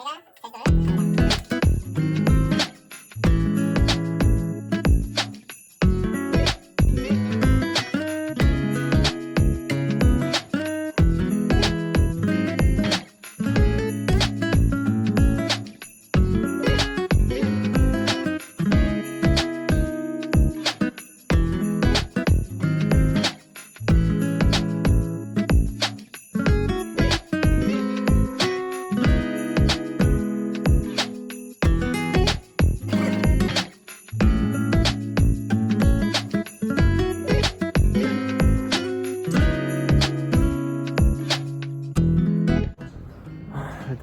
Será? Quer?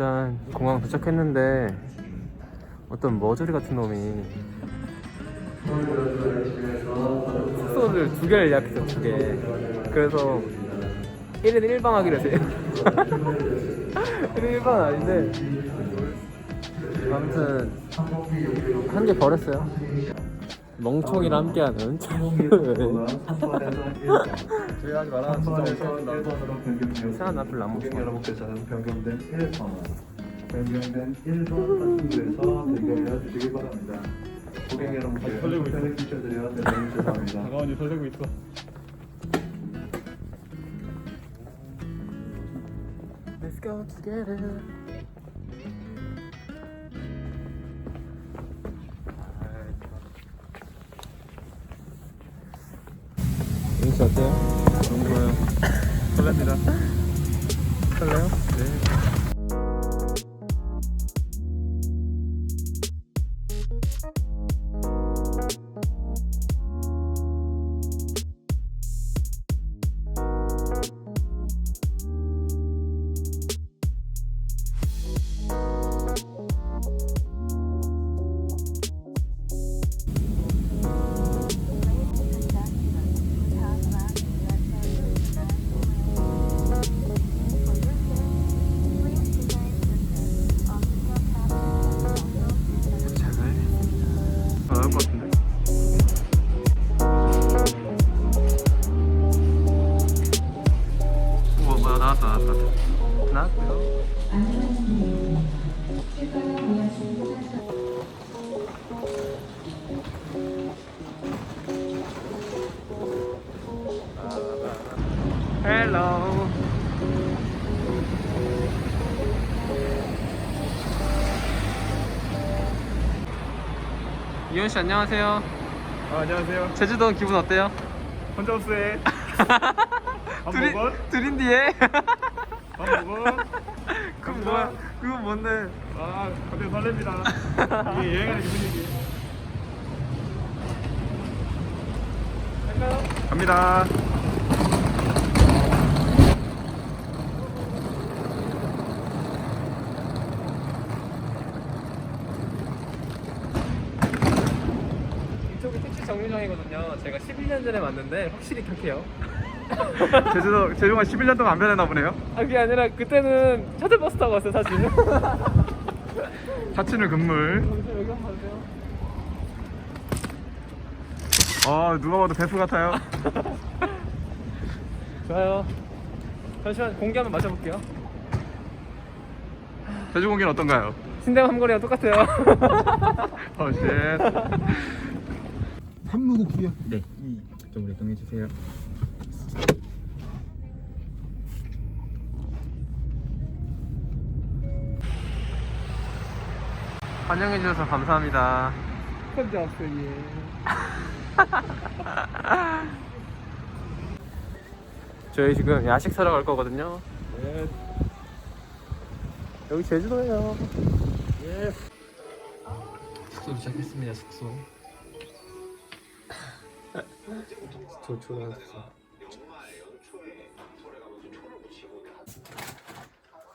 일단 공항 도착했는데 어떤 머저리 같은 놈이 숙소를 두 개를 예약했어 두 개. 그래서 1인 1방 하기로 했어요. 1인 1방은 아닌데 아무튼 한 개 버렸어요. 멍청이랑 함께하는 저희 하지 마라 진짜 멍청한다. 이상한 앞을 안 먹어. 여러분께서는 변경된 1번 변경된 1번 파킹구에서 대기하여 주시기 바랍니다. 고객 여러분께 불편을 끼쳐드려 대단히 죄송합니다. 강원이 설레고 있어. Let's go together. 헬로 이현 씨 안녕하세요. 아, 안녕하세요. 제주도 기분 어때요? 혼자 없어요. 드린 먹어? 드린디에. 밥 먹어? 그건 뭐야? 그건 뭔데? 아, 갑자기 설렙니다. 이게 여행하는 기분이지. 갑니다. 이쪽이 택시 정류장이거든요. 제가 11년 전에 왔는데 확실히 착해요. 제주도 제주가 11년 동안 안 변했나 보네요. 아 그게 아니라 그때는 셔틀버스 타고 왔어요 사실. 사치는 금물. 잠시만 여기 한번 봐주세요. 아, 누가 봐도 베프 같아요. 좋아요. 잠시만 공기 한번 마셔볼게요. 제주 공기는 어떤가요? 신대감 함거리랑 똑같아요. 어, 쉣. 삼루국이요. 네. 이쪽으로 이동해 주세요. 환영해 주셔서 감사합니다. 혼자 왔어요. 저희 지금 야식 사러 갈 거거든요. 예. 여기 제주도예요. 예. 숙소 도착했습니다. 숙소. 저 숙소.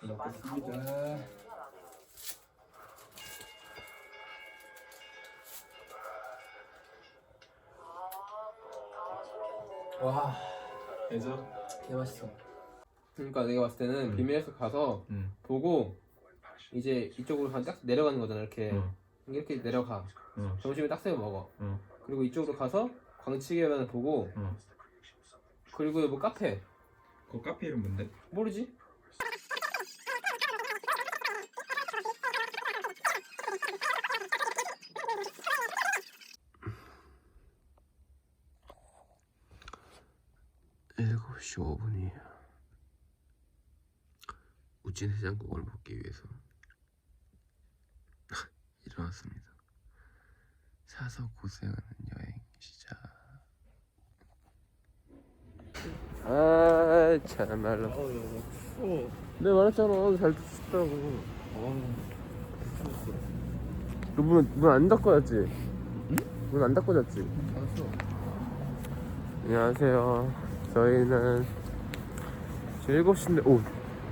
먹겠습니다. 와, 그래서 개 맛있어. 그러니까 내가 봤을 때는 비밀에서 가서 음. 보고 이제 이쪽으로 그냥 딱 내려가는 거잖아 이렇게 어. 이렇게 내려가. 어. 점심에 딱 새우 먹어. 어. 그리고 이쪽으로 가서 광치계반을 보고 네. 어. 그리고 뭐 카페 그 카페 이름 뭔데? 모르지? 일곱 시 5분이에요 우진 해장국을 먹기 위해서 일어났습니다 사서 고생하는 여행 시작. 아 참말로. 어. 내가 말했잖아 잘 듣다고. 너문문 안 닫고 잤지? 응? 문안 닫고 잤지? 안녕하세요. 저희는 지금 7시인데, 오,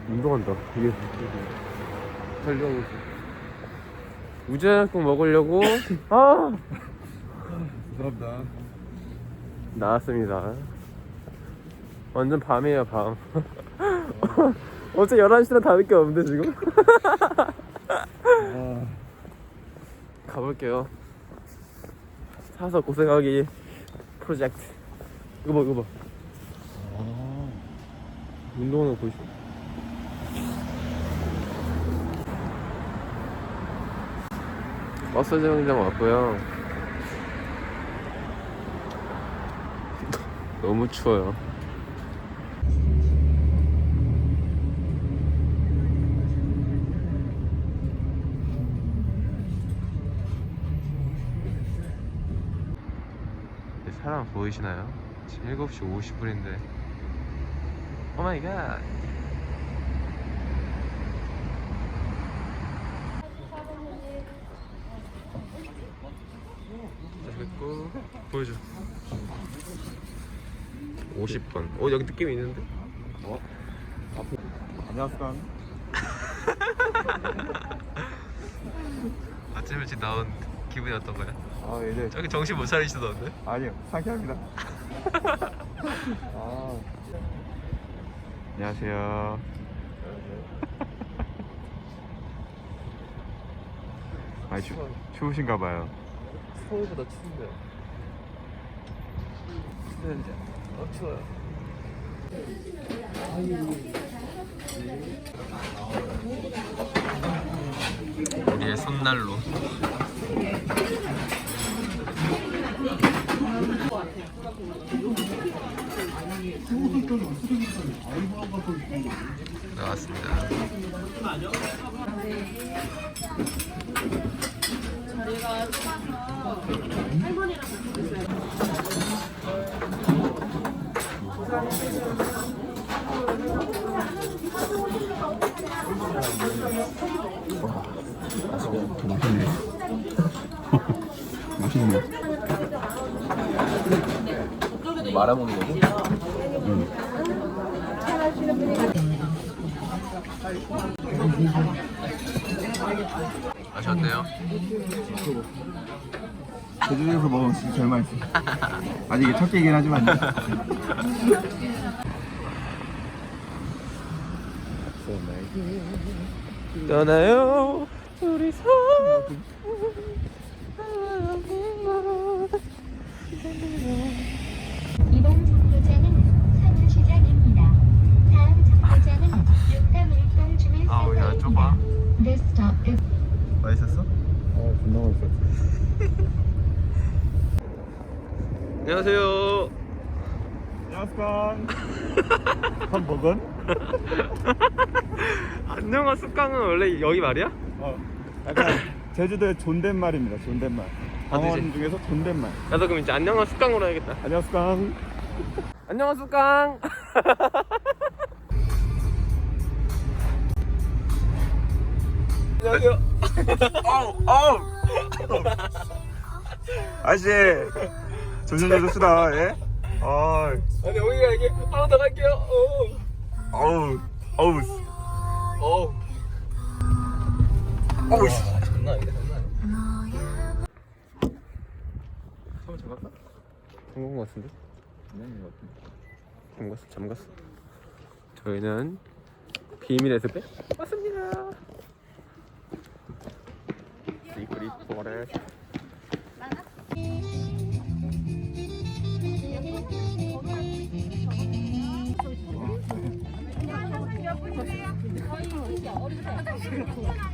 운동한다. 이게, 달려가고 있어. 우제국 먹으려고, 아! 죄송합니다. 나왔습니다. 완전 밤이에요, 밤. 어제 11시랑 다를 게 없는데, 지금? 아, 가볼게요. 사서 고생하기 프로젝트. 이거 봐, 이거 봐. 아, 운동하는 거 보이시죠? 버스 정류장 왔고요. 너무 추워요. 사람 보이시나요? 지금 7시 50분인데 오 마이 갓. 됐고 보여줘. 50번. 어 여기 느낌이 있는데? 안녕하세요. 아침 일찍 나온 기분이 어떤 거야? 아, 이제 저기 정신 못 차리시던데? 아니요, 상쾌합니다. 아, 안녕하세요. 많이 추, 추우신가 봐요. 서울보다 추운데. 추운데 어 추워요. 우리의 손난로. 나왔습니다. 말아먹는 거고? 맛있었대요? 제주도에서 먹은 진짜 제일 맛있어. 아직 이게 첫 끼이긴 하지만. 떠나요 둘이서 이번 정거장은 서울 시장입니다. 다음 정거장은 육담일동 아우 야 좁아 This stop is 맛있었어? 어, 존나 맛있어. 안녕하세요 안녕하세요. 밥 먹은? 안녕하 습강은 원래 여기 말이야? 어, 약간 제주도의 존댓말입니다. 존댓말. 어디지? 중에서 존댓말. 나도 그럼 이제 안녕하 습강으로 해야겠다. 안녕하세요. 안녕하 습강. 안녕하세요. 아저씨, 조심조심 쓰다, 예? 아, 아니 여기가 이게 하나 더 갈게요. 어. 어우, 어우, 어우 어우, 장난 아니다 잠간 거 같은데? 잠갔어 잠갔어 저희는 비밀의 숲에 왔습니다 시크릿 포레스트 예,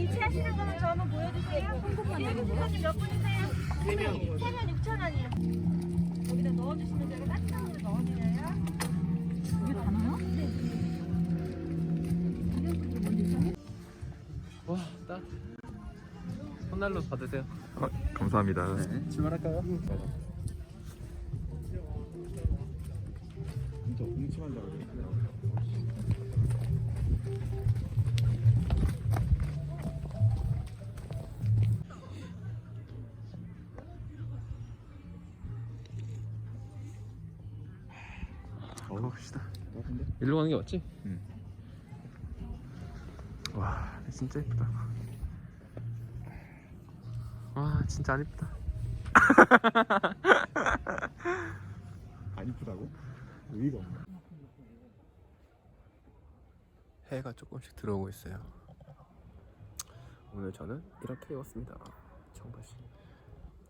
이체하시는 거는 저는 보여주세요. 몇 분이세요? 3명 6천 원이요. 와, 딱 손난로 받으세요. 어, 감사합니다. 출발할까요? 진짜 훔치만 잡아. 가봅시 다. 같은데? 일로 가는 게 맞지? 응. 와, 진짜 예쁘다. 와, 진짜 안 예쁘다. 안 이쁘다고? 의의가 없네. 해가 조금씩 들어오고 있어요. 오늘 저는 이렇게 입었습니다. 청바지.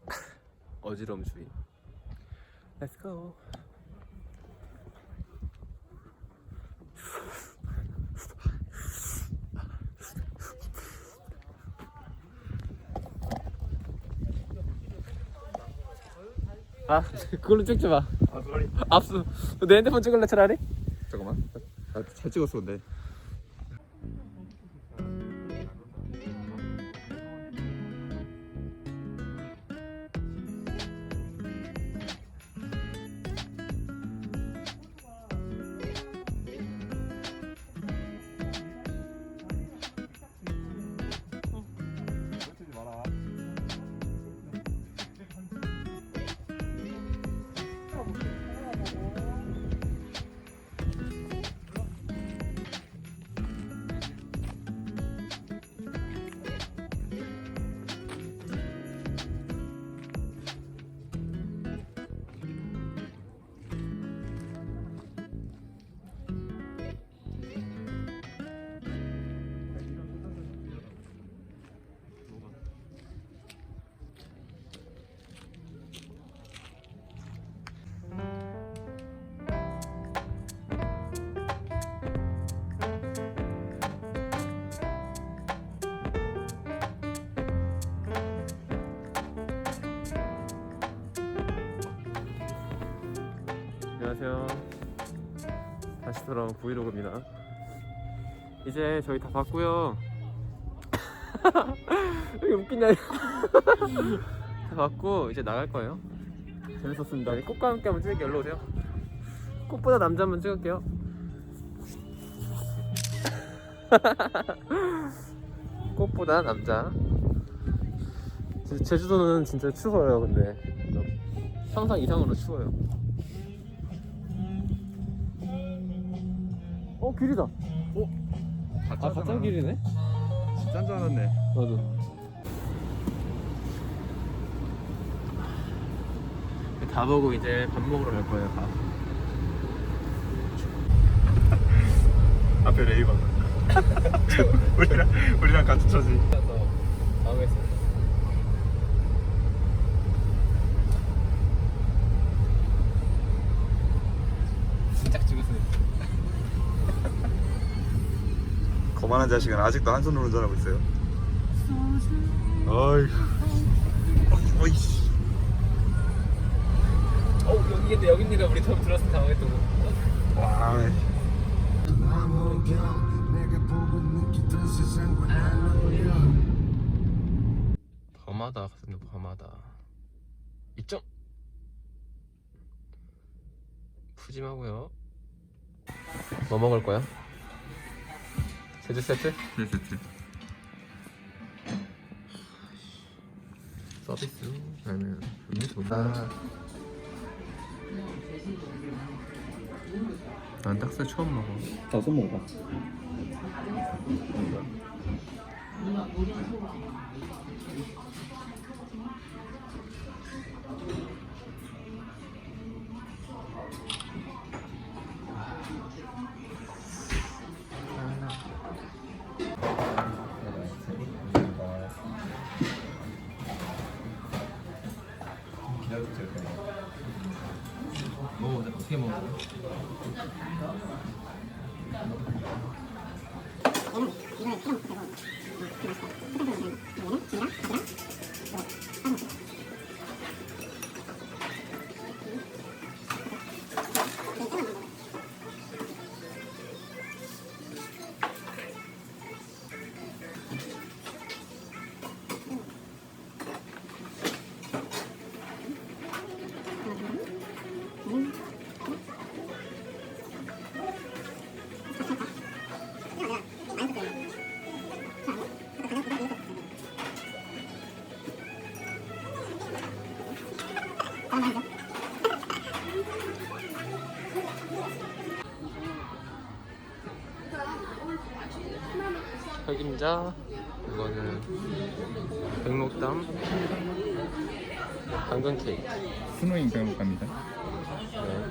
어지러움 주의. Let's go. 아, 그걸로 찍지 마. 아. 압수. 내 핸드폰 찍을래 차라리? 잠깐만. 아, 잘 찍었어, 근데. 다시 돌아온 브이로그입니다. 이제 저희 다 봤고요. 왜 웃기냐? 다 봤고 이제 나갈 거예요. 재밌었습니다. 네, 꽃과 함께 한번 찍을게요. 일로 오세요. 꽃보다 남자 한번 찍을게요. 꽃보다 남자. 제- 제주도는 진짜 추워요. 근데 상상 이상으로 추워요. 어 길이다. 어? 아 가짜 길이네. 짠줄 알았네. 맞아. 다 보고 이제 밥 먹으러 갈 거예요. 밥. 앞에 레이건. 우리랑, 우리랑 같은 처지. 당황했어. 진짜 찍었어요. 거만한 자식은 아직도 한 손으로 운전하고 있어요. 어이. 어이씨. 어 여기인데 여기니까 우리 처음 들었을 때 당황했던 거. 와. 범하다 같은데 범하다. 입점. 푸짐하고요. 뭐 먹을 거야? 제주 세트? 네, 세트. 서비스 아니면 음료 좋다. 난 딱새 처음 먹어. 다섯 먹어봐. 어떻게 먹어? 흑임자 이거는 백록담 당근 케이크 스노잉 배울갑니다. 네.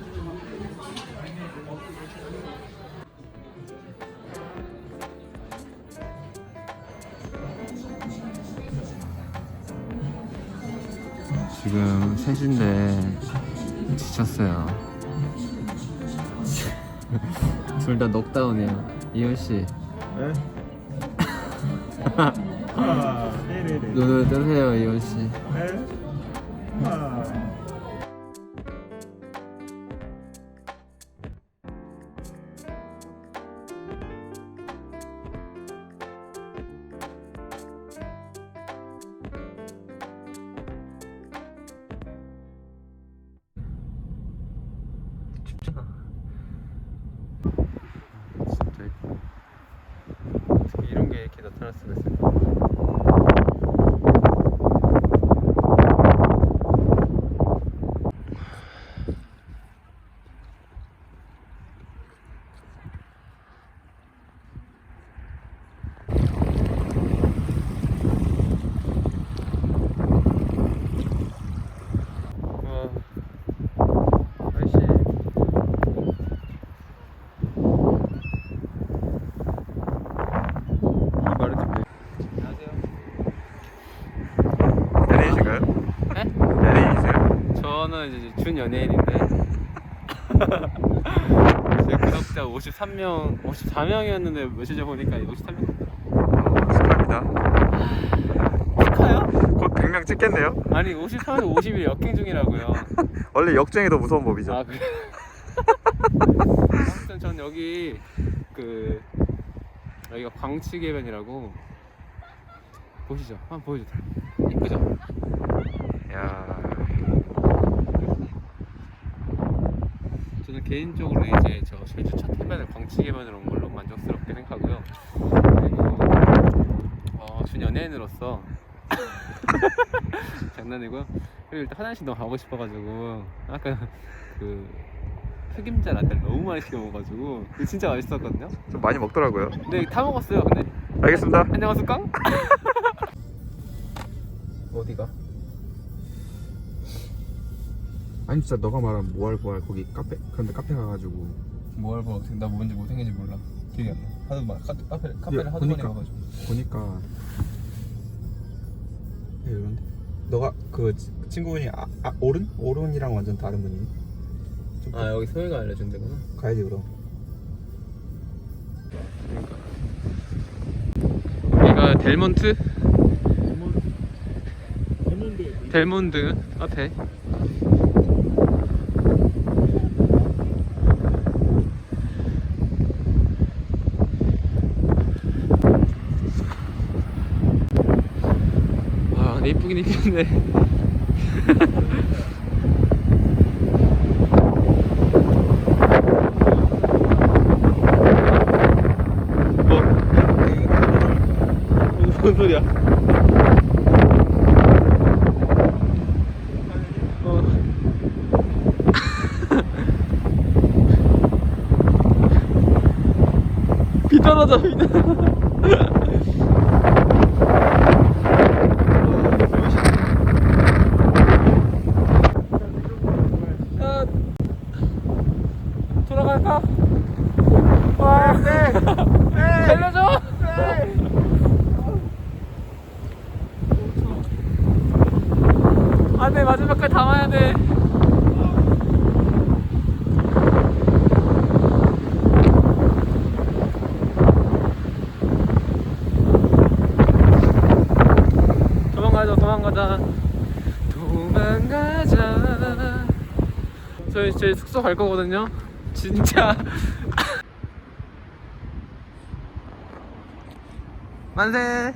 지금 3시인데 지쳤어요. 둘 다 넉다운이에요. 이현 씨, 네? 아, 네네네. 눈을 뜨세요, 이현 씨. 네? 저는 이제 준 연예인인데 제 구독자 53명, 54명이었는데 며칠 전 보니까 53명. 축하합니다. 축하요? 곧 100명 찍겠네요. 아니 53명 50일 역행 중이라고요. 원래 역쟁이 더 무서운 법이죠. 아 그래. 아무튼 전 여기 그 여기가 광치개변이라고 보시죠. 한번 보여주세요. 이쁘죠? 야, 저는 개인적으로 이제 저 제주 첫 해변을 광치개변으로 온 걸로 만족스럽게 생각하고요. 그리고 어, 준 연예인으로서 장난이고요. 그리고 일단 화장실 너무 가고 싶어가지고 아까 그 흑임자 라떼를 너무 많이 시켜 먹어가지고 그거 진짜 맛있었거든요. 좀 많이 먹더라고요. 근데 다 먹었어요. 근데 알겠습니다. 안녕하십니까? 어디가? 아니 진짜 너가 말한 모알 보알 거기 카페 그런데 카페 가가지고 뭐 알고 나 뭔지 못생긴지 몰라. 기억이 안 나. 하도 막 카, 카페 카페를 예, 하도 많이 보니까. 가가지고. 보니까 예 이런데 너가 그 치- 친구분이 아, 아 오른 오른이랑 완전 다른 분이 좀 아 여기 소희가 알려준 데구나. 가야지 그럼 여기가 델몬트? 델몬드 앞에 와 근데 이쁘긴 이쁜데 어? 무슨 소리야? 어. 비 떨어져 비 떨어져 아, 돌아갈까? 와, 네. 살려줘. 안돼 마지막까지 담아야 돼. 도망가자 도망가자 도망가자 저희 제 숙소 갈 거거든요. 진짜. 만세.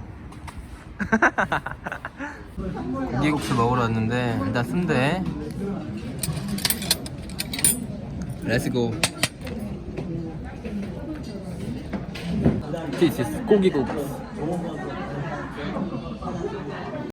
고기국수 먹으러 왔는데 일단 순대. 렛츠고 This is 고기국수